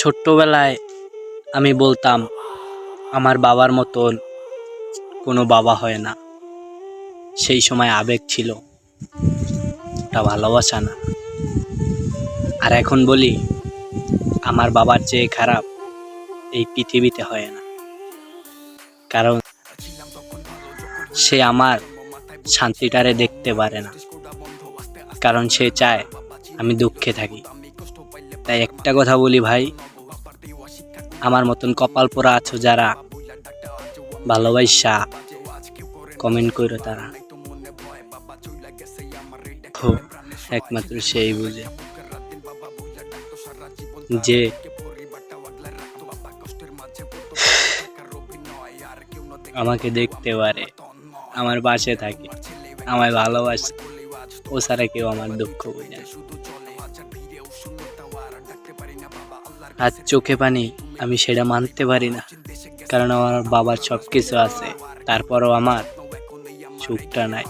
ছোট্টবেলায় আমি বলতাম, আমার বাবার মতন কোনো বাবা হয় না। সেই সময় আবেগ ছিল, ওটা ভালোবাসা না। আর এখন বলি, আমার বাবার চেয়ে খারাপ এই পৃথিবীতে হয় না। কারণ সে আমার শান্তিটারে দেখতে পারে না। কারণ সে চায় আমি দুঃখে থাকি। তাই একটা কথা বলি ভাই আমার মতন কপাল পোড়া আছো যারা ভালোবাসা কমেন্ট করো তারা একমাত্র সেই বুঝে যে, আমাকে দেখতে পারে, আমার পাশে থাকে, আমায় ভালোবাসে, ও ছাড়া কেউ আমার দুঃখ বোঝে। আর চোখে পানি আমি সেটা মানতে পারি না। কারণ আমার বাবার সব কিছু আছে, তারপরও আমার সুখটা নাই।